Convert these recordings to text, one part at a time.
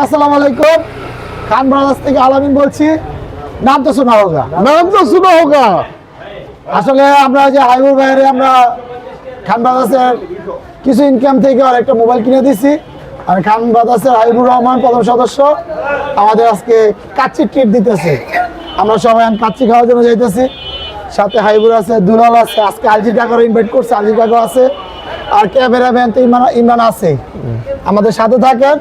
আসসালামু আলাইকুম। খান ব্রাদার্স থেকে আলামিন বলছি। নাম তো শোনা হোগা নাম তো শুনো হোগা আসলে আমরা যে হাইবুর বাইরে আমরা খান ব্রাদার্সের কিছু ইনকাম থেকে আর একটা মোবাইল কিনে দিছি আর খান ব্রাদার্সের হাইবুর রহমান প্রথম সদস্য আমাদের আজকে কাচ্চি ট্রিট দিতেছে। আমরা সবাই কাচ্চি খাওয়ার জন্য যাইতেছি। সাথে হাইবুর আছে, দুলাল আছে, আজকে আলজির কাকার ইনভাইট করছে আলজির কাকা আছে। আর ক্যামেরা ম্যান তো ইমরান ইমরান আছে। আমাদের সাথে থাকেন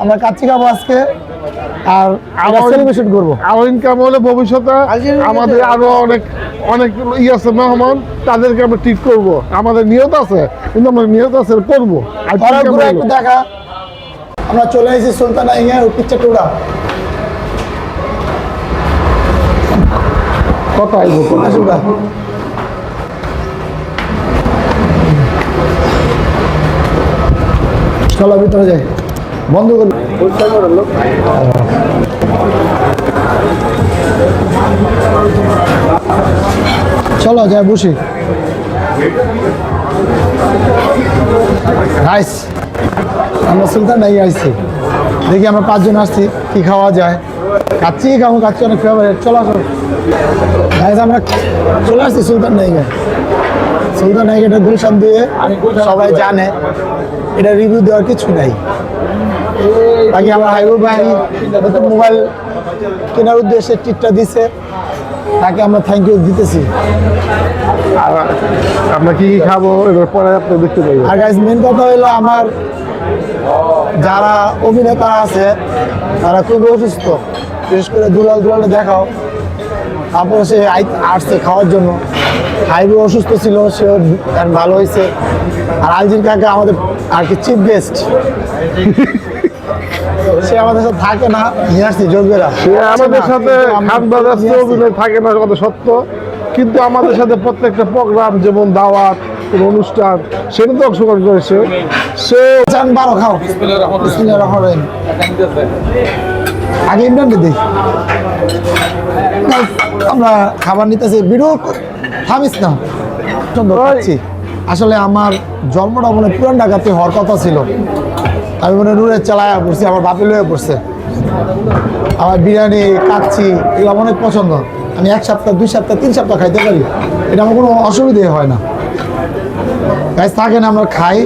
আমরা কাচ্চি খাব আজকে আর আমরা আমার- সেলিব্রেশন করব। আরও ইনকাম হলে ভবিষ্যতে আমাদের আরও অনেক অনেক ই আছে মেহমান তাদেরকে আমরা ট্রিট করব। আমাদের নিয়ত আছে কিন্তু আমরা নিয়ত আছে করব। দেখা। আমরা চলে এসেছি সুলতানা ইয়ে পিকচার টুরা কত আইবো চলো ভিতরে যাই। বন্ধ চলো যাই বসি। নাইস আমরা সুলতান নাই আসছি দেখি আমরা পাঁচজন আসছি, কি খাওয়া যায়। কাচ্চি খাব কাচ্চি অনেক ফেভারিট চলো, আসো। গাইজ আমরা চলে আসছি সুলতান নাইকে সুলতান নাইক এটা গুলশান দিয়ে সবাই জানে। এটা রিভিউ দেওয়ার কিছু নাই। বাকি আমার হাইবুর ভাই নতুন মোবাইল কেনার উদ্দেশ্যে টিটটা দিছে। তাকে আমরা থ্যাংক ইউ দিতেছি। আর আমরা কি কি খাব এবার পরে আপনি দেখতে পাইবেন আর গাইজ মেন কথা হলো আমার যারা অভিনেতা আছে তারা খুবই অসুস্থ। বিশেষ করে দুলাল দুলালে দেখাও। তারপর সে আসছে খাওয়ার জন্য। হাইবু অসুস্থ ছিল সেও ভালো হয়েছে আর আলজির কাকা আমাদের আর কি চিফ গেস্ট সে আমাদের সাথে থাকে না। নিয়ে আসছি যোগ্যরা সে আমাদের সাথে খান অভিনয় থাকে না কথা সত্য। কিন্তু আমাদের সাথে প্রত্যেকটা প্রোগ্রাম যেমন দাওয়াত কোনো অনুষ্ঠান সেটাতে অংশগ্রহণ করেছে। সে চান বারো খাও। আগে ইমরানকে দিই। আমরা খাবার নিতেছি। বিরু থামিস না। খাচ্ছি। আসলে আমার জন্মটা মনে হয় পুরান ঢাকাতে হওয়ার কথা ছিল। আমি মনে নূরের চালায় পড়ছি আমার বাপে লয়ে পড়ছে। আমার বিরিয়ানি কাচ্ছি এগুলো অনেক পছন্দ। আমি এক সপ্তাহ দুই সপ্তাহ তিন সপ্তাহ খাইতে পারি। এটা আমার কোনো অসুবিধে হয় না। গাইজ থাকেন আমরা খাই।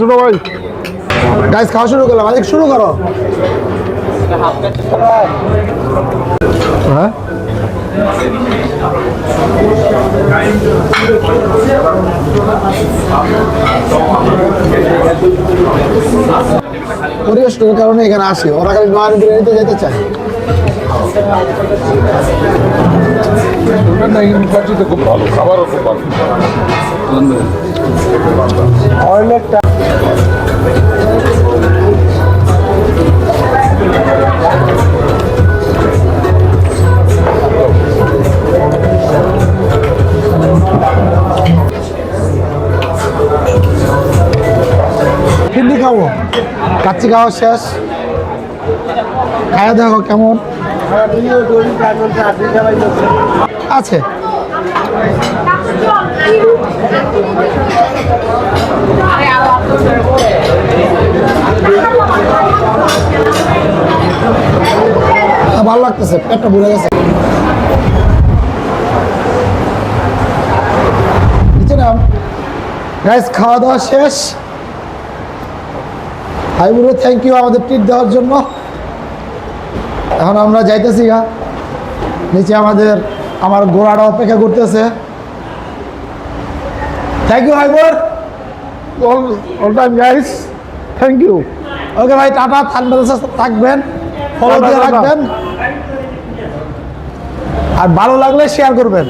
ছোট ভাই। গাইজ খাওয়া শুরু করলাম। আজকে শুরু করো। হ্যাঁ? পরিবেশটার কারণে এখানে আসে। ওরা খালি নয়ন বিরিয়ানিতে যেতে চায়। ইউনিভার্সিটি খুব ভালো খাবারও খুব ভালো। অনেকটা খাব। কাচ্চি খাওয়া শেষ। খায়া দেখো কেমন। আছে। ভালো লাগতেছে, পেটটা ভরে গেছে। গাইস খাওয়া দাওয়া শেষ। বুড়ো থ্যাংক ইউ আমাদের ট্রিট দেওয়ার জন্য। এখন আমরা যাইতেছি গা। নিচে আমাদের আমার ঘোড়াটা অপেক্ষা করতেছে। Thank you হাইবর all all time guys thank you okay ভাই টাটা ঠান্ডা থাকবেন। ফলো দিয়ে রাখবেন। আর ভালো লাগলে শেয়ার করবেন।